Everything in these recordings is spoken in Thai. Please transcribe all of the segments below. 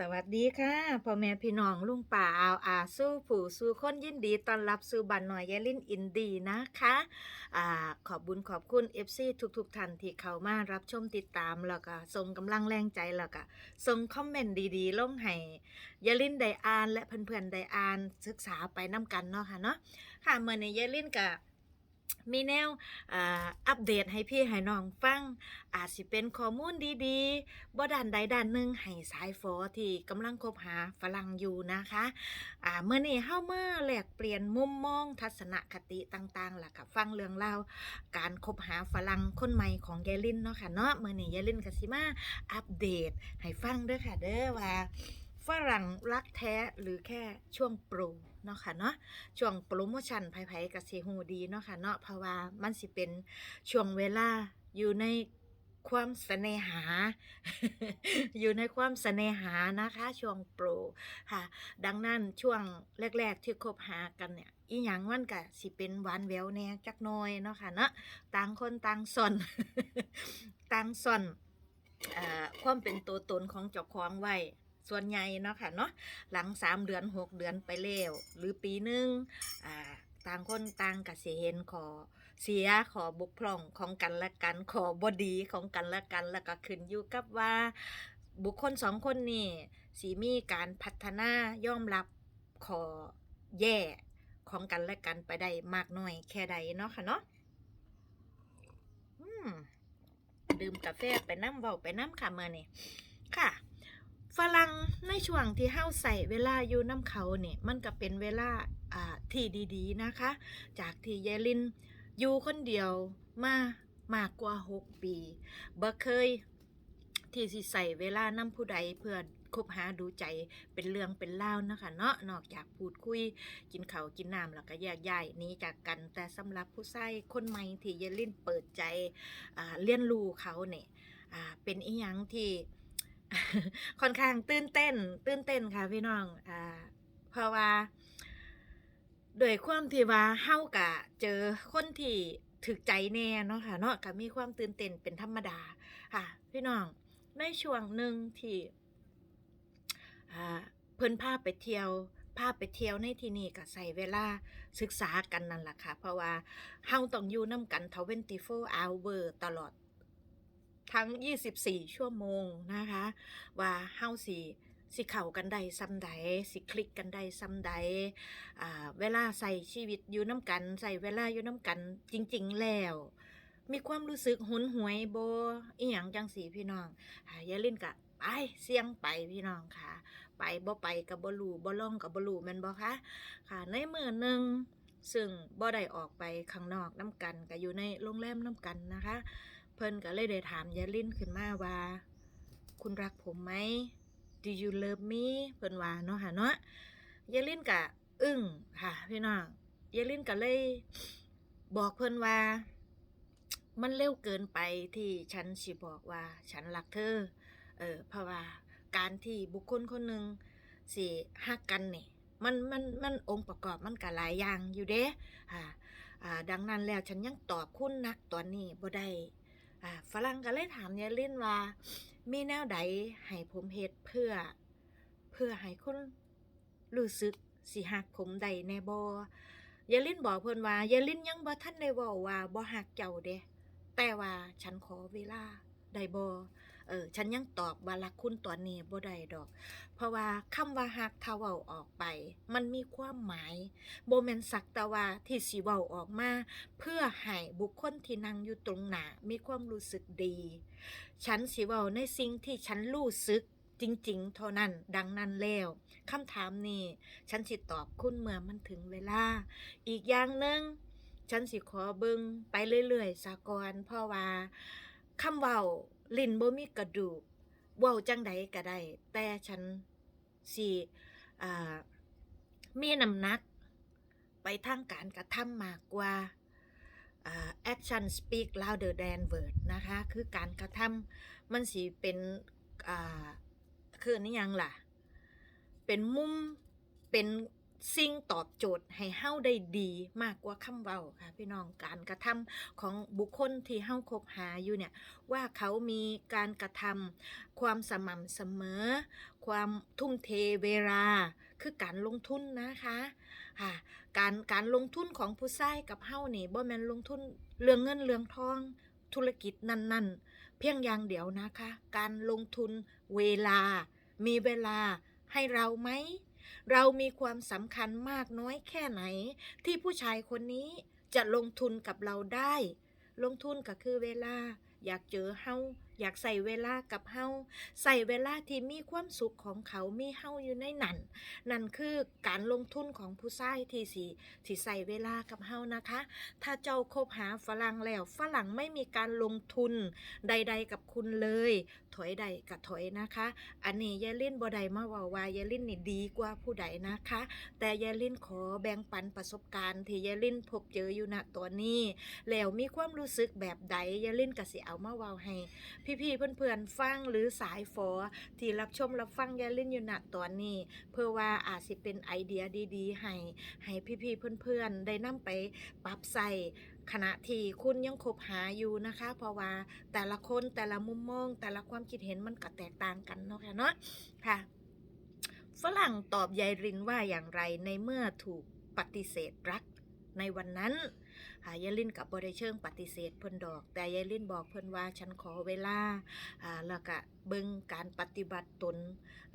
สวัสดีค่ะพ่อแม่พี่น้องลุงป่าอาวอาสู้ผู้สู้คนยินดีต้อนรับสู่บันหน่อยยายลินอินดีนะคะอ่าขอบบุญขอบคุณ FC ทุกๆท่านที่เข้ามารับชมติดตามแล้วก็ส่งกำลังแรงใจแล้วก็ส่งคอมเมนต์ดีๆลงให้ยายลินไดอานและเพื่อนๆไดอานศึกษาไปน้กันเนาะค่ะเนาะค่ะเมื่อในยายลินก็ มีแนวอัปเดตให้พี่ให้น้องฟัง อาจสิเป็นข้อมูลดีๆบ่ด้านใดด้านหนึ่งให้สายฟอที่กำลังคบหาฝรั่งอยู่นะคะอ่าเมื่อนี้เฮามาแลกเปลี่ยนมุมมองทัศนคติต่างๆล่ะค่ะฟังเรื่องราวการคบหาฝรั่งคนใหม่ของยายลินเนาะค่ะเนาะเมื่อนี้ยายลินก็สิมาอัปเดตให้ฟังเด้อค่ะเด้อว่าฝรั่งรักแท้หรือแค่ช่วงโปร เนาะค่ะเนาะช่วงโปรโมชั่นไผๆก็สิฮู้ดีเนาะค่ะเนาะเพราะว่ามันสิเป็นช่วงเวลาอยู่ในความเสน่หา อยู่ในความเสน่หานะคะ ช่วงโปรค่ะ ดังนั้นช่วงแรก ๆ ที่คบหากันเนี่ย อีหยังมันก็สิเป็นหวานแววแน่จักน้อยเนาะค่ะเนาะต่างคนต่างซ่อนต่างซ่อนเอ่อความเป็นตัวตนของเจ้าของไว้ ส่วนใหญ่เนาะค่ะเนาะหลัง3เดือน6เดือนไปแล้วหรือปีหนึงอ่าต่างคนต่างก็สิเห็นขอเสียขอบกพร่องของกันและกันขอบดีของกันและกันแล้วก็ขึ้นอยู่กับว่า บุคคลสองคนนี่สีมีการพัฒนายอมรับขอแย่ของกันและกันไปได้มากน้อยแค่ใดเนาะค่ะเนาะดื่มกาแฟไปน้ำเบาไปน้ำค่ะเมื่อนี่ค่ะ ฝรั่งในช่วงที่เฮาใส่เวลาอยู่น้ำเขาเนี่ยมันก็เป็นเวลาอ่าที่ดีๆนะคะ จากที่ยายลินอยู่คนเดียวมามากกว่า 6 ปีบ่เคยที่สิใส่เวลานำผู้ใดเพื่อคบหาดูใจเป็นเรื่องเป็นเล่านะคะเนาะนอกจากพูดคุย กินข้าวกินน้ำแล้วก็แยกย้ายนี้จากกันแต่สำหรับผู้ชายคนใหม่ที่เยลินเปิดใจเรียนรู้เขาเนี่ยเป็นอีหยังที่ ค่อนข้างตื่นเต้น ตื่นเต้นค่ะพี่น้องอ่าเพราะว่าโดยความที่ว่าเฮากะเจอคนที่ถึกใจแน่เนาะค่ะเนาะก็มีความตื่นเต้นเป็นธรรมดาค่ะ พี่น้องในช่วงหนึ่งที่อ่าเพิ่นพาไปเที่ยวพาไปเที่ยวในที่นี่ก็ใส่เวลาศึกษากันนั่นแหละค่ะ เพราะว่าเฮาต้องอยู่นํกัน24 hour ตลอด ทั้ง 24 ชั่วโมงนะคะ ว่าเฮาสิสิเข้ากันได้ซ้ำใดสิคลิกกันได้ซ้ำใดเวลาใส่ชีวิตอยู่น้ำกัน ใส่เวลาอยู่น้ำกันจริง ๆ แล้ว มีความรู้สึกหุนหวยโบอีหยังจังสีพี่น้องหายายลินกะไปเสี่ยงไปพี่น้องค่ะ ไปบ่ไปกับบ่ลูบ่ล่องกับบ่ลูแม่นบ่คะค่ะ ในมือหนึงซึ่งบ่ได้ออกไปข้างนอกน้ำกันก็อยู่ในโรงแรมน้ำกันนะคะ เพิ่นก็เลยได้ถามยายลินขึ้นมาว่า คุณรักผมไหม Do you love me เพิ่นว่าเนาะค่ะเนาะยายลินกะอึ้งค่ะพี่น้องยายลินก็เลยบอกเพิ่นว่า มันเร็วเกินไปที่ฉันสิบอกว่าฉันรักเธอ เออเพราะว่าการที่บุคคลคนหนึ่งสิฮักกันเนี่ยมันมันมันองค์ประกอบมันก็หลายอย่างอยู่เด้อ่าอ่าดังนั้นแล้วฉันยังตอบคุณนักตอนนี้บ่ได้ อ่าฝรั่งก็เลยถามยายลินว่า มีแนวใดให้ผมเฮ็ดเพื่อ เพื่อให้คนรู้สึกสิหักผมใดแน่บ่ยายลินบอกเพิ่นว่ายายลินยังบ่ทันได้เว้าว่าบ่หักเจ้าเด้แต่ว่าฉันขอเวลาได้บ่ เออ ฉันยังตอบว่ารักคุณตอนนี้บ่ได้ดอก เพราะว่าคำว่าหักถ้าเว้าออกไป มันมีความหมายบ่แม่นสักต่ว่าที่สิเว้าออกมา เพื่อให้บุคคลที่นั่งอยู่ตรงหน้ามีความรู้สึกดี ฉันสิเว้าในสิ่งที่ฉันรู้สึกจริงๆ เท่านั้น ดังนั้นแล้วคำถามนี้ ฉันสิตอบคุณเมื่อมันถึงเวลา อีกอย่างหนึ่งฉันสิขอเบิงไปเรื่อยๆสากอนเพราะว่าคำเว้า ลิ้นบ่มีกระดูกเว้าจังใดก็ได้ แต่ฉันสิอ่ามีน้ำหนัก ไปทางการกระทำมากกว่าอ่า action speak louder than word นะคะ คือการกระทำมันสิเป็นอ่าคือนี่ยังล่ะ เป็นมุมเป็น สิ่งตอบโจทย์ให้เฮาได้ดีมากกว่าคำเว้าค่ะ พี่น้องการกระทำของบุคคลที่เฮาคบหาอยู่เนี่ยว่าเขามีการกระทำความสม่ำเสมอ ความทุ่มเทเวลาคือการลงทุนนะคะค่ะการการลงทุนของผู้ชายกับเฮานี่บ่แม่นลงทุนเรื่องเงินเรื่องทองธุรกิจนั่นๆ เพียงอย่างเดียวนะคะ การลงทุนเวลา มีเวลาให้เราไหม เรามีความสำคัญมากน้อยแค่ไหน ที่ผู้ชายคนนี้จะลงทุนกับเราได้ ลงทุนก็คือเวลา อยากเจอเฮาอยากใส่เวลากับเฮาใส่เวลาที่มีความสุขของเขามีเฮาอยู่ในนั่น นั่นคือการลงทุนของผู้ชายที่สีที่ใส่เวลากับเฮานะคะ ถ้าเจ้าคบหาฝรั่งแล้วฝรั่งไม่มีการลงทุนใด ๆ กับคุณเลย ถอยใดกับถอยนะคะ อันนี้ยายลินบ่ได้มาว่าวายายลินนี่ดีกว่าผู้ใดนะคะ แต่ยายลินขอแบ่งปันประสบการณ์ ที่ยายลินพบเจออยู่ณตัวนี้ แล้วมีความรู้สึกแบบใดยายลินก็สิเอามาว้าให้พี่ๆเพื่อนๆฟังหรือสายฟอที่รับชมรับฟังยายลินอยู่ณตอนนี้ เพื่อว่าอาจสิเป็นไอเดียดีๆ ให้ให้พี่ๆเพื่อนๆ ได้นำไปปรับใส่ขณะที่คุณยังคบหาอยู่นะคะ เพราะว่าแต่ละคนแต่ละมุมมอง แต่ละความคิดเห็นมันก็แตกต่างกันเนาะค่ะเนาะค่ะ ฝรั่งตอบยายรินว่าอย่างไรในเมื่อถูกปฏิเสธรัก ในวันนั้นอ่ายายลินกับบได้เชิงปฏิเสธเพิ่นดอก แต่ยายลินบอกเพิ่นว่าฉันขอเวลาอ่าแล้วก็เบิ่งการปฏิบัติตน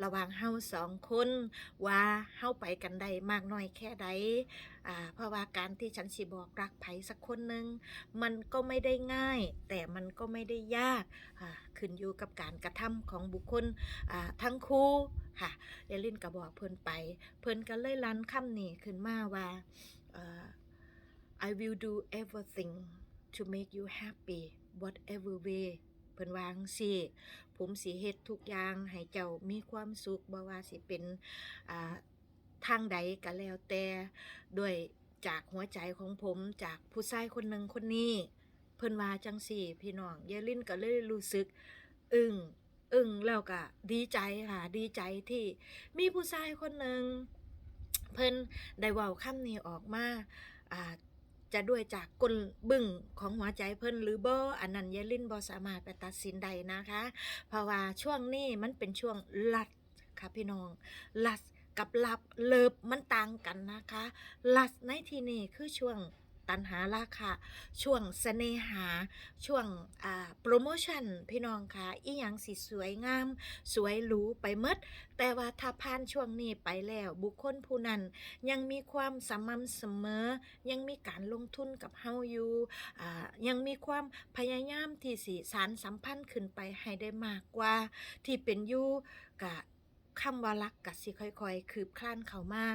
ระหว่างเฮาสองคน ว่าเฮาไปกันได้มากน้อยแค่ใดอ่าเพราะว่าการที่ฉันสิบอกรักไผสักคนหนึ่งมันก็ไม่ได้ง่าย แต่มันก็ไม่ได้ยากอ่าขึ้นอยู่กับการกระทำของบุคคลอ่าทั้งคู่ค่ะยายลินก็บอกเพิ่นไป เพิ่นก็เลยลันคำนี้ขึ้นมาว่าเอ่อ I will do everything to make you happy whatever way เพิ่นวาจังสิผมสิเฮ็ดทุกอย่างให้เจ้ามีความสุขบ่ว่าสิเป็นอ่าทางใดก็แล้วแต่ด้วยจากหัวใจของผมจากผู้ชายคนหนึ่งคนนี้ เพิ่นว่าจังสี่ พี่น้องยายลินก็เลยรู้สึก อึ้งอึ้งแล้วก็ดีใจค่ะ ดีใจที่มีผู้ชายคนหนึ่งเพิ่นได้เว้าคำนี้ออกมาอ่า จะด้วยจากกลบึ้งของหัวใจเพิ่นหรือบ่อันนั้นยายลินบ่สามารถไปตัดสินใดนะคะ เพราะว่าช่วงนี้มันเป็นช่วงลัดค่ะพี่น้องลัดกับลับเลิบมันต่างกันนะคะลัดในที่นี้คือช่วง ตันหาราคาช่วงเสน่หา ช่วงอ่าโปรโมชั่นพี่น้องคะอีหยังสิสวยงาม สวยหรูไปหมดแต่ว่าถ้าผ่านช่วงนี้ไปแล้วบุคคลผู้นั้นยังมีความสม่ำเสมอ ยังมีการลงทุนกับเฮาอยู่ยังมีความพยายามที่สิสารสัมพันธ์ขึ้นไปให้ได้มากกว่า ที่เป็นอยู่กะ คำว่ารักกะสิค่อยๆ คืบคลานเข้ามา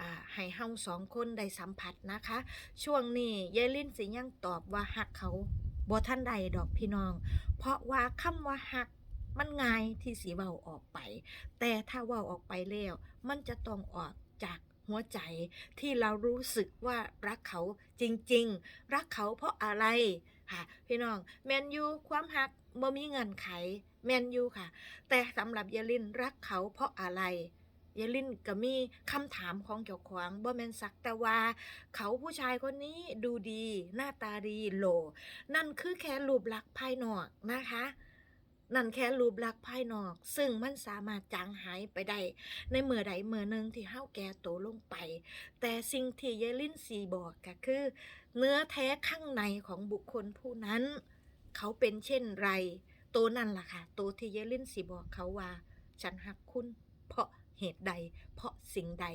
อ่าให้เฮาสองคนได้สัมผัสนะคะ ช่วงนี้ยายลินสิยังตอบว่าฮักเขาบ่ท่านใดดอกพี่น้อง เพราะว่าคำว่าฮักมันง่ายที่สิเว้าออกไป แต่ถ้าเว้าออกไปแล้วมันจะต้องออกจากหัวใจที่เรารู้สึกว่ารักเขาจริงๆ รักเขาเพราะอะไร ค่ะ พี่น้องแมนยูความหักบ่มีเงินไขแมนยูค่ะ แต่สำหรับเยลินรักเขาเพราะอะไรเยลินก็มีคำถามของเกี่ยวของบ่แมนสักแต่ว่า เขาผู้ชายคนนี้ดูดี หน้าตาดีโหล นั่นคือแค่รูปลักษณ์ภายนอกนะคะ นั่นแค่รูปลักษณ์ภายนอก ซึ่งมันสามารถจางหายไปได้ในเมื่อใดเมื่อหนึ่งที่เฮาแก่โตลงไป แต่สิ่งที่เยลินสีบอกก็คือ เนื้อแท้ข้างในของบุคคลผู้นั้น เขาเป็นเช่นไร โตนั่นล่ะค่ะโตที่เยลินสีบอกเขาว่า ฉันหักคุณ เพราะเหตุใด เพราะสิ่งใด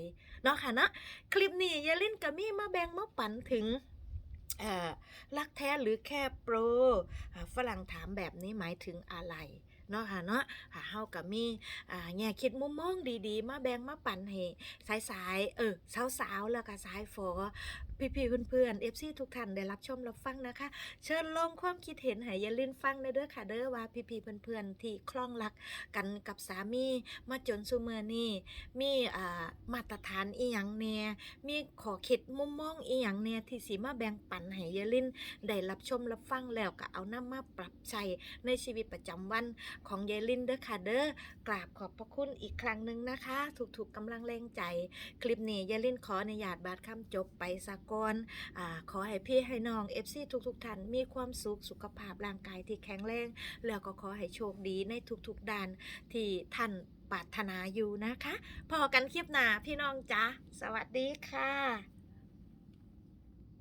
เนาะค่ะเนาะคลิปนี้เยลินก็มีมาแบ่งมาปันถึง รักแท้หรือแค่โปรฝรั่งถามแบบนี้หมายถึงอะไรเนาะค่ะเนาะอ่าเฮากับมีอ่าแง่คิดมุมมองดีๆ มาแบ่งมาปันให้สายๆเออสาวๆแล้วก็สายฝอพี่ๆเพื่อนๆ FC ทุกท่านได้รับชมรับฟังนะคะ เชิญลงความคิดเห็นให้อยาลินฟังในเด้อค่ะเด้อว่าพี่ๆเพื่อนๆที่คล่องรักกันกับสามีมาจนซุเมอร์นี่มีอ่ามาตรฐานอีหยังแน่มีขอเข็ดมุมมองอีหยังแน่ที่สิมาแบ่งปันให้อยาลินได้รับชมรับฟังแล้วก็เอานำมาปรับใช้ในชีวิตประจำวันของยายลินเด้อค่ะเด้อกราบขอบพระคุณอีกครั้งหนึ่งนะคะ ถูกๆกำลังแรงใจ คลิปนี้ยายลินขออนุญาตบาดคำจบไปสากอนอขอให้พี่ให้น้องเอฟซีทุกๆท่านมีความสุขสุขภาพร่างกายที่แข็งแรง แล้วก็ขอให้โชคดีในทุกๆด้านที่ท่านปรารถนาอยู่นะคะ พอกันคลิปหน้าพี่น้องจ้าสวัสดีค่ะ